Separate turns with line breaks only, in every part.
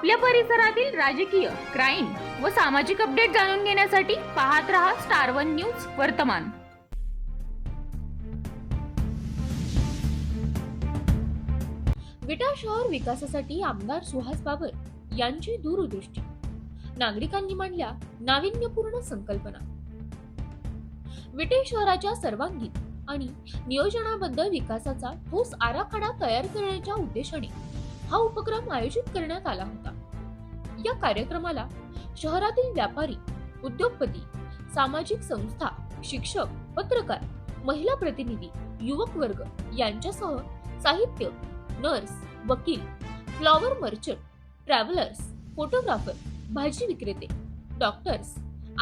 आपल्या परिसरातील राजकीय क्राईम व सामाजिक अपडेट जाणून घेण्यासाठी पाहत रहा स्टार वन न्यूज वर्तमान.
विटा शहर विकासासाठी आमदार सुहास बाबर यांची दूरदृष्टी. नागरिकांनी मांडल्या नाविन्यपूर्ण संकल्पना. विटे शहराच्या सर्वांगीण आणि नियोजनाबद्ध विकासाचा ठोस आराखडा तयार करण्याच्या उद्देशाने हा उपक्रम आयोजित करण्यात आला होता. या कार्यक्रमाला शहरातील व्यापारी उद्योगपती सामाजिक संस्था शिक्षक पत्रकार महिला प्रतिनिधी युवक वर्ग यांच्यासह साहित्य नर्स वकील फ्लॉवर मर्चंट ट्रॅव्हलर्स फोटोग्राफर भाजी विक्रेते डॉक्टर्स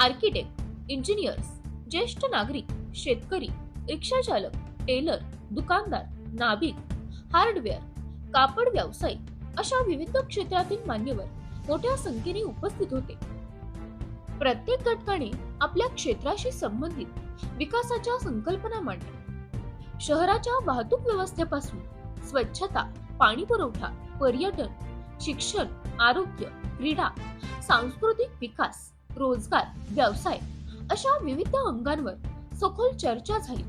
आर्किटेक्ट इंजिनियर्स ज्येष्ठ नागरिक शेतकरी रिक्षाचालक टेलर दुकानदार नाभिक हार्डवेअर कापड व्यावसायिक अशा विविध क्षेत्रातील मान्यवर मोठ्या संख्येने उपस्थित होते. प्रत्येक घटकाने आपल्या क्षेत्राशी संबंधित विकासाच्या संकल्पना मांडल्या. शहराच्या वाहतूक व्यवस्थेपासून स्वच्छता पाणी पुरवठा पर्यटन शिक्षण आरोग्य क्रीडा सांस्कृतिक विकास रोजगार व्यवसाय अशा विविध अंगांवर सखोल चर्चा झाली.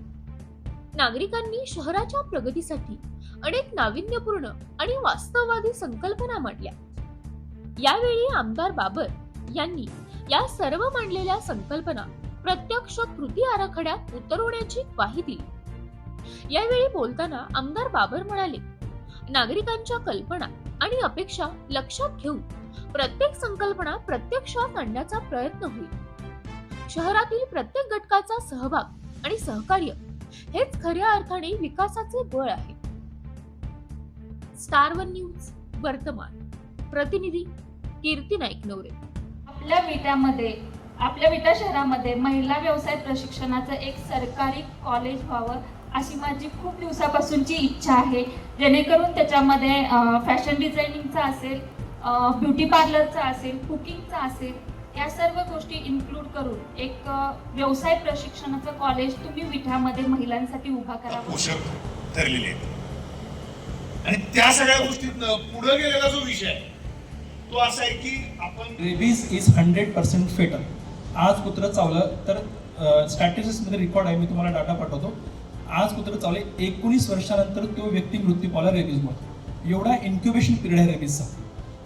नागरिकांनी शहराच्या प्रगतीसाठी अनेक नाविन्यपूर्ण आणि वास्तववादी संकल्पना मांडल्या. यावेळी आमदार बाबर यांनी या सर्व मांडलेल्या संकल्पना प्रत्यक्ष कृती आराखड्यात उतरवण्याची ग्वाही दिली. यावेळी बोलताना आमदार बाबर म्हणाले नागरिकांच्या कल्पना आणि अपेक्षा लक्षात घेऊन प्रत्येक संकल्पना प्रत्यक्षात आणण्याचा प्रयत्न होईल. शहरातील प्रत्येक घटकाचा सहभाग आणि सहकार्य हेच खऱ्या अर्थाने विकासाचे बळ आहे. स्टार वन न्यूज वर्तमान. प्रतिनिधी कीर्ती नाईक नवरे.
आपल्या विट्यामध्ये आपल्या विटा शहरामध्ये महिला व्यवसाय प्रशिक्षणाचं एक सरकारी कॉलेज व्हावं अशी माझी खूप दिवसापासूनची इच्छा आहे. जेणेकरून त्याच्यामध्ये फॅशन डिझायनिंगचा असेल ब्युटी पार्लरचा असेल कुकिंगचा असेल या सर्व गोष्टी इन्क्लूड करून एक व्यवसाय प्रशिक्षणाचं कॉलेज तुम्ही विठ्यामध्ये महिलांसाठी उभा करावं.
पोषक ठरलेले आहेत. आणि त्या सगळ्या गोष्टीत पुढे गेलेला जो विषय आहे तो असा आहे की आपण
rabies is hundred percent fatal आज कुत्रं चावलं तर स्टॅटिस्टिक्समध्ये रेकॉर्ड आहे मी तुम्हाला डाटा पाठवतो. आज कुत्रं चावले एकोणीस वर्षानंतर तो व्यक्ती मृत्यू पावला रेबीजमुळे. एवढा इन्क्युबेशन पिरियड आहे रेबीजचा.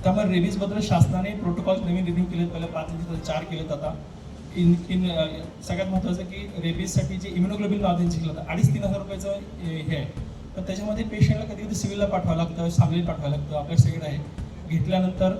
त्यामुळे रेबीजबद्दल शासनाने प्रोटोकॉल नवीन रिन्यू केले पहिलं पाच चार केलेत आता. इन इन सगळ्यात महत्त्वाचं की रेबीजसाठी जे इम्युनोग्लोबिन नावाचं केलं होतं अडीच तीन हजार रुपयाचं हे आहे. तर त्याच्यामध्ये पेशंटला कधी कधी सिव्हिलला पाठवावं लागतं सांगलीला पाठवावं लागतं. आपल्या सगळं आहे. घेतल्यानंतर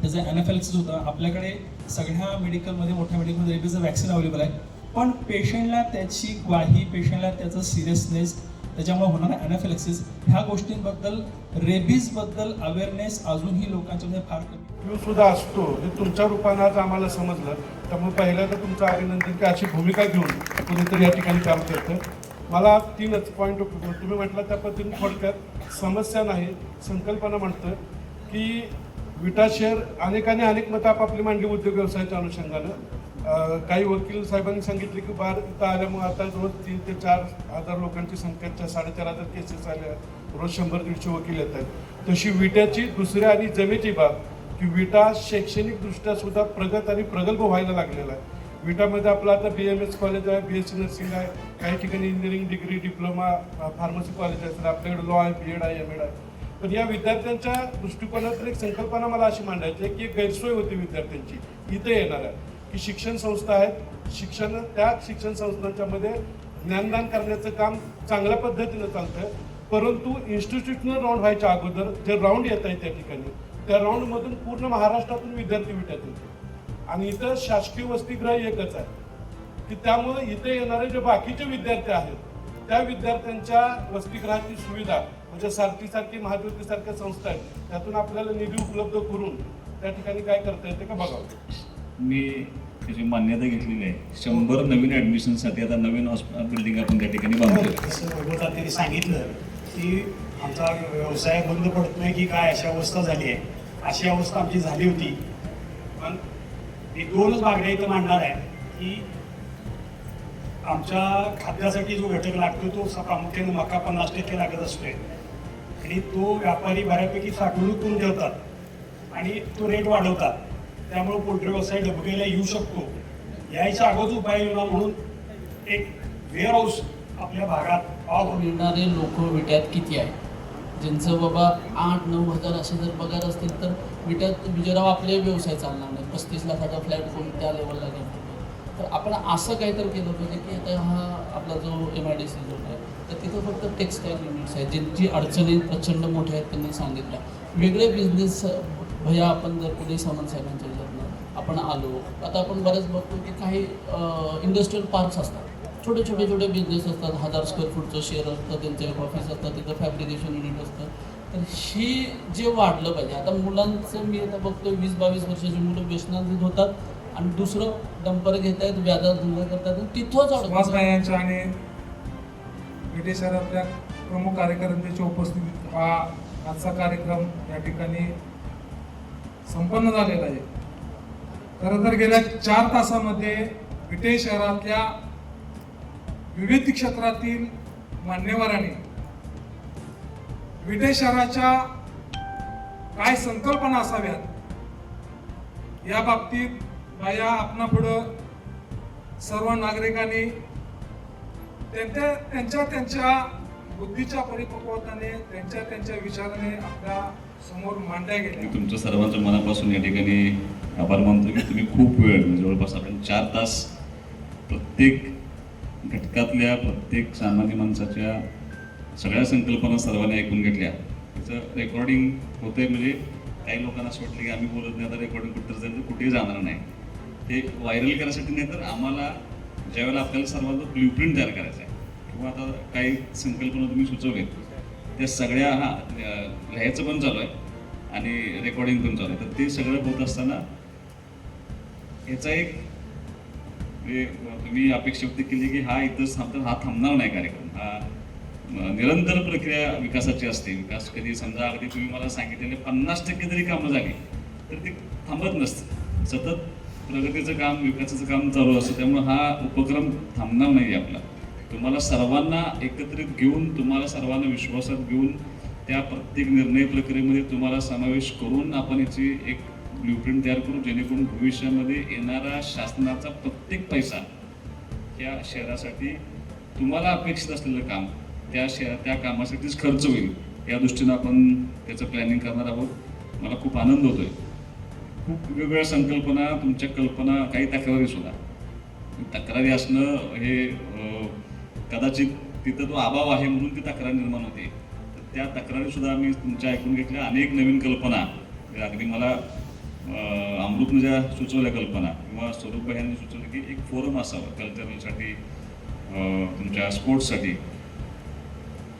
त्याचं ॲनाफॅलिक्सिस होतं. आपल्याकडे सगळ्या मेडिकलमध्ये मोठ्या मेडिकलमध्ये रेबीजचं वॅक्सिन अवेलेबल आहे. पण पेशंटला त्याची ग्वाही पेशंटला त्याचं सिरियसनेस त्याच्यामुळे होणारा ॲनाफॅलिक्सिस ह्या गोष्टींबद्दल रेबीजबद्दल अवेअरनेस अजूनही लोकांच्यामध्ये फार कमी.
सुद्धा असतो. हे तुमच्या रूपानं आज आम्हाला समजलं. त्यामुळे पहिल्यांदा तुमचं अभिनंदन की अशी भूमिका घेऊन कोणीतरी या ठिकाणी काम करतं मला तीनच पॉईंट ऑफ व्ह्यू तुम्ही म्हटलं त्या पद्धतीने थोडक्यात समस्या नाही संकल्पना म्हणतं की विटा शहर अनेकांनी अनेक मतं आपापली मांडली उद्योग व्यवसायाच्या अनुषंगानं. काही वकील साहेबांनी सांगितले की बार इथं आल्यामुळे आता रोज तीन ते चार हजार लोकांची संख्या साडेचार हजार केसेस आल्या. रोज शंभर दीडशे वकील येत आहेत. तशी विट्याची दुसऱ्या आणि जमेची बाब की विटा शैक्षणिकदृष्ट्या सुद्धा प्रगत आणि प्रगल्भ व्हायला लागलेला आहे. विटामध्ये आपलं आता बी एम एस कॉलेज आहे बी एस सी नर्सिंग आहे काही ठिकाणी engineering degree diploma pharmacy college आहे आपल्याकडे लॉ आहे बी एड आहे एम एड आहे. पण या विद्यार्थ्यांच्या दृष्टिकोनातून एक संकल्पना मला अशी मांडायची आहे की एक गैरसोय होती विद्यार्थ्यांची. इथे येणार आहे की शिक्षण संस्था आहेत. शिक्षण त्या शिक्षण संस्थांच्यामध्ये ज्ञानदान करण्याचं काम चांगल्या पद्धतीनं चालतं परंतु इन्स्टिट्यूशनल राऊंड व्हायच्या अगोदर जे राऊंड येत आहे त्या ठिकाणी त्या राऊंडमधून पूर्ण महाराष्ट्रातून विद्यार्थी भेटत येते आणि इथं शासकीय वसतिगृह एकच आहे. की त्यामुळे इथे येणारे जे बाकीचे विद्यार्थी आहेत त्या विद्यार्थ्यांच्या वसतिगृहाची सुविधा म्हणजे सारथी सारखी महाज्योती सारख्या संस्था आहेत त्यातून आपल्याला निधी उपलब्ध करून त्या ठिकाणी काय करता येते का बघावं?
मी त्याची मान्यता घेतलेली आहे. शंभर नवीन ॲडमिशनसाठी आता नवीन हॉस्पिटल बिल्डिंग आपण त्या ठिकाणी बांधतो
वैभवता त्यांनी सांगितलं की आमचा व्यवसाय बंद पडत नाही की काय अशी अवस्था झाली आहे. अशी अवस्था आमची झाली होती. पण मी दोनच मागण्या इथं मांडणार आहे की आमच्या खाद्यासाठी जो घटक लागतो तो प्रामुख्याने मका पन्नास टक्के लागत असतोय. आणि तो व्यापारी बऱ्यापैकी साठवणूक करून ठेवतात आणि तो रेट वाढवतात. त्यामुळे पोल्ट्री व्यवसाय डबकेला येऊ शकतो. यायच्या अगोदर उपाययोजना म्हणून एक वेअर हाऊस आपल्या भागात
मिळणारे लोक विट्यात किती आहे ज्यांचं बाबा आठ नऊ हजार असे जर पगार असतील तर विट्यात बिजराव आपले व्यवसाय चालणार नाही. पस्तीस लाखाचा फ्लॅट कोणत्या लेवलला घेतो तर आपण असं काहीतरी केलं पाहिजे की आता हा आपला जो एम आय डी सी जो आहे तर तिथं फक्त टेक्स्टाईल युनिट्स आहेत ज्यांची अडचणी प्रचंड मोठ्या आहेत त्यांनी सांगितल्या. वेगळे बिझनेस भया आपण जर पुणे सामंत साहेबांच्या ह्याच्यातनं आपण आलो आता आपण बऱ्याच बघतो की काही इंडस्ट्रीयल पार्क्स असतात. छोटे छोटे छोटे बिझनेस असतात हजार स्क्वेअर फूटचं शेअर असतं त्यांचं ऑफिस असतं तिथं फॅब्रिकेशन युनिट असतं. तर ही जे वाढलं पाहिजे आता मुलांचं मी आता बघतो वीस बावीस वर्षाची मुलं व्यसनाधीन होतात आणि दुसरं डंपर घेत आहेत व्याजात धंदा करतात तिथंच
सुभाष. भाई यांच्या आणि पेठे शहरातल्या प्रमुख कार्यकर्त्यांच्या उपस्थितीत हा आजचा कार्यक्रम या ठिकाणी संपन्न झालेला आहे खरं तर गेल्या चार तासामध्ये विटे शहरातल्या विविध क्षेत्रातील मान्यवरांनी विटे शहराच्या काय संकल्पना असाव्यात या बाबतीत माझ्या आपणापुढं सर्व नागरिकांनी त्यांच्या त्यांच्या त्यांच्या बुद्धीच्या परिपक्वताने त्यांच्या त्यांच्या विचाराने आपल्यासमोर मांडल्या गेल्या.
तुमच्या सर्वांच्या मनापासून या ठिकाणी आभार मानतो की तुम्ही खूप वेळ म्हणजे जवळपास आपण चार तास प्रत्येक घटकातल्या प्रत्येक सामान्य माणसाच्या सगळ्या संकल्पना सर्वांनी ऐकून घेतल्या. त्याचं रेकॉर्डिंग होतंय म्हणजे काही लोकांना असं वाटलं की आम्ही बोलत नाही आता रेकॉर्डिंग कुठं जाईल तर कुठेही जाणार नाही. ते व्हायरल करण्यासाठी नाही तर आम्हाला ज्यावेळेला आपल्याला सर्वांचा ब्ल्यूप्रिंट तयार करायचं आहे किंवा आता काही संकल्पना तुम्ही सुचवलेत त्या सगळ्या हा लिहायचं पण चालू आहे आणि रेकॉर्डिंग पण चालू आहे. तर ते सगळं होत असताना याचा एक म्हणजे तुम्ही अपेक्षा व्यक्त केली की हा इथं थांबतो हा थांबणार नाही कार्यक्रम. हा निरंतर प्रक्रिया विकासाची असते. विकास कधी समजा अगदी तुम्ही मला सांगितलेले पन्नास टक्के जरी कामं झाली तर ते थांबत नसतं. सतत प्रगतीचं काम विकासाचं काम चालू असतं. त्यामुळे हा उपक्रम थांबणार नाही आपला. तुम्हाला सर्वांना एकत्रित घेऊन तुम्हाला सर्वांना विश्वासात घेऊन त्या प्रत्येक निर्णय प्रक्रियेमध्ये तुम्हाला समावेश करून आपण याची एक ब्ल्यूप्रिंट तयार करू जेणेकरून भविष्यामध्ये येणारा शासनाचा प्रत्येक पैसा या शहरासाठी तुम्हाला अपेक्षित असलेलं काम त्या शहर त्या कामासाठीच खर्च होईल. या दृष्टीनं आपण त्याचं प्लॅनिंग करणार आहोत. मला खूप आनंद होतोय. खूप वेगवेगळ्या संकल्पना तुमच्या कल्पना काही तक्रारी सुद्धा. तक्रारी असणं हे कदाचित तिथं तो अभाव आहे म्हणून ती तक्रार निर्माण होते. तर त्या तक्रारी सुद्धा आम्ही तुमच्या ऐकून घेतल्या. अनेक नवीन कल्पना. अगदी मला अमृतनं ज्या सुचवल्या कल्पना किंवा स्वरूप यांनी सुचवलं की एक फोरम असावं कल्चरलसाठी तुमच्या स्पोर्ट्ससाठी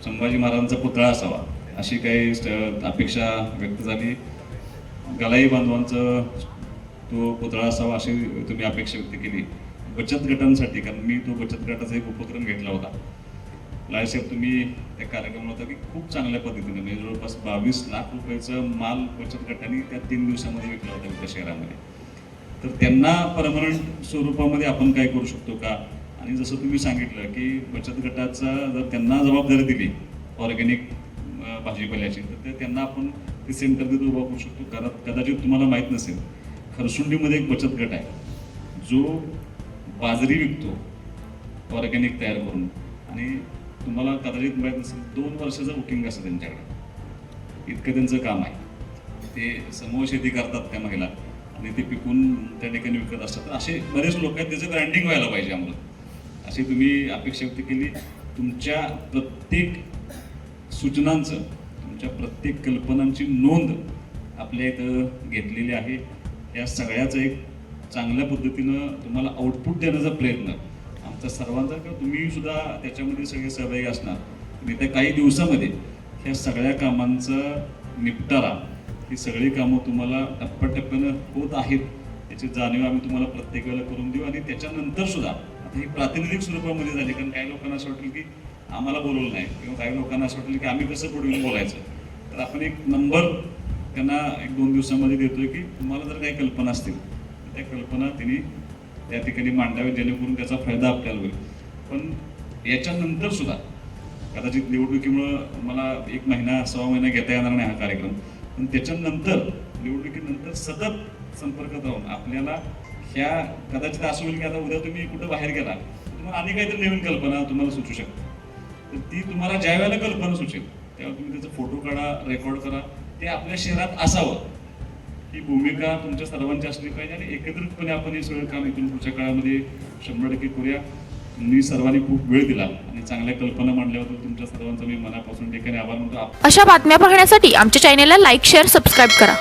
संभाजी महाराजांचा पुतळा असावा. अशी काही अपेक्षा व्यक्त झाली. गलाई बांधवांचं तो पुतळा असावा अशी तुम्ही अपेक्षा व्यक्त केली. बचत गटांसाठी कारण मी तो बचत गटाचा एक उपक्रम घेतला होता. लायसाहेब तुम्ही त्या कार्यक्रमाला होता की खूप चांगल्या पद्धतीने म्हणजे जवळपास बावीस लाख रुपयाचं माल बचत गटाने त्या तीन दिवसामध्ये विकला होता त्या शहरामध्ये. तर त्यांना परमनंट स्वरूपामध्ये आपण काय करू शकतो का? आणि जसं तुम्ही सांगितलं की बचत गटाचा जर त्यांना जबाबदारी दिली ऑर्गॅनिक भाजीपाल्याची तर ते त्यांना आपण ते सेंटर तिथे उभा करू शकतो. कारण कदाचित तुम्हाला माहीत नसेल खरसुंडीमध्ये एक बचत गट आहे. जो बाजरी विकतो ऑर्गॅनिक तयार करून. आणि तुम्हाला कदाचित माहीत नसेल दोन वर्षाचं बुकिंग असतं त्यांच्याकडे. इतकं त्यांचं काम आहे. ते समूह शेती करतात त्या महिला. आणि ते पिकून त्या ठिकाणी विकत असतात. तर असे बरेच लोक आहेत त्याचं ब्रँडिंग व्हायला पाहिजे आम्हाला. अशी तुम्ही अपेक्षा व्यक्त केली. तुमच्या प्रत्येक सूचनांचं तुमच्या प्रत्येक कल्पनांची नोंद आपल्या इथं घेतलेली आहे. या सगळ्याचं एक चांगल्या पद्धतीनं तुम्हाला आउटपुट देण्याचा प्रयत्न. आमचा सर्वांचा किंवा तुम्ही सुद्धा त्याच्यामध्ये सगळे सहभागी असणार. येत्या काही दिवसामध्ये ह्या सगळ्या कामांचा निपटारा ही सगळी कामं तुम्हाला टप्प्याटप्प्यानं होत आहेत. त्याची जाणीव आम्ही तुम्हाला प्रत्येक वेळेला करून देऊ आणि त्याच्यानंतर सुद्धा आता ही प्रातिनिधिक स्वरूपामध्ये झाली. कारण काही लोकांना असं वाटेल की आम्हाला बोलवलं नाही. किंवा काही लोकांना असं वाटलं की आम्ही कसं पुढे बोलायचं? तर आपण एक नंबर त्यांना एक दोन दिवसामध्ये देतोय की तुम्हाला जर काही कल्पना असतील तर त्या कल्पना त्यांनी त्या ठिकाणी मांडाव्या जेणेकरून त्याचा फायदा आपल्याला होईल. पण याच्यानंतर सुद्धा कदाचित निवडणुकीमुळं मला एक महिना सव्वा महिना घेता येणार नाही हा कार्यक्रम पण त्याच्यानंतर निवडणुकीनंतर सतत संपर्कात राहून आपल्याला ह्या कदाचित असं होईल की आता उद्या तुम्ही कुठं बाहेर गेला तुम्हाला आणि काहीतरी नवीन कल्पना तुम्हाला सुचू शकते. ती तुम्हाला ज्या वेळेला कल्पना सुचेल त्यावेळेला तुम्ही त्याचा फोटो काढा रेकॉर्ड करा ते आपल्या शहरात असावं. ही भूमिका तुमच्या सर्वांची असली पाहिजे आणि एकत्रितपणे आपण हे सगळं काम इथून पुढच्या काळामध्ये शंभर टक्के करूया. तुम्ही सर्वांनी खूप वेळ दिला आणि चांगल्या कल्पना मांडल्याबद्दल तुमच्या सर्वांचा मी मनापासून ठिकाणी आभार म्हणतो
अशा बातम्या पाहण्यासाठी आमच्या चॅनेलला लाईक शेअर सबस्क्राईब करा.